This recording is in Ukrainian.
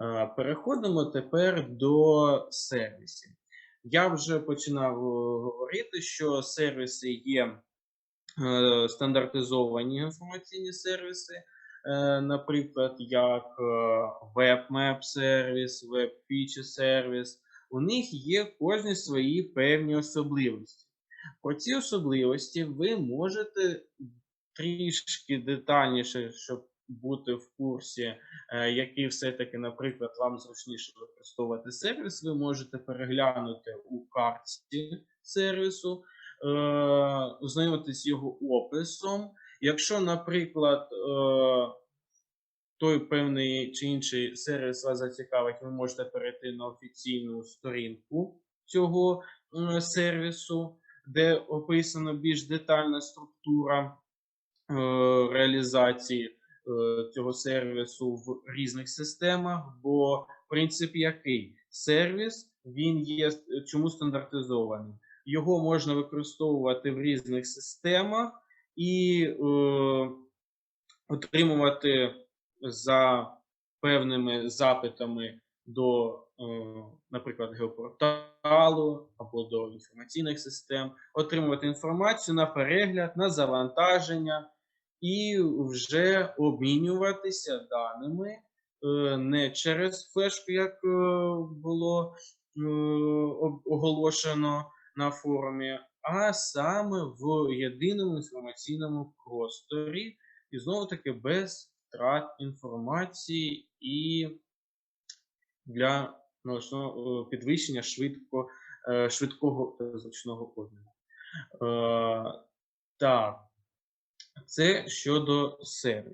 Е, Переходимо тепер до сервісів. Я вже починав е, говорити, що сервіси є е, стандартизовані інформаційні сервіси, наприклад, як WebMap сервіс, WebFeature сервіс. У них є кожні свої певні особливості. Про ці особливості ви можете трішки детальніше, щоб бути в курсі, е, який все-таки, наприклад, вам зручніше використовувати сервіс, ви можете переглянути у карті сервісу, е, ознайомитись його описом. Якщо, наприклад, е, той певний чи інший сервіс вас зацікавить, ви можете перейти на офіційну сторінку цього сервісу, де описана більш детальна структура реалізації цього сервісу в різних системах. Бо принцип який? Сервіс він є е, чому стандартизований. Його можна використовувати в різних системах і е, отримувати за певними запитами до, е, наприклад, геопорталу або до інформаційних систем, отримувати інформацію на перегляд, на завантаження і вже обмінюватися даними е, не через флешку, як е, було е, оголошено на форумі, а саме в єдиному інформаційному просторі, і знову таки без втрат інформації і для належного, е, підвищення швидко, швидкого та зручного обміну. Так, це щодо сервісу.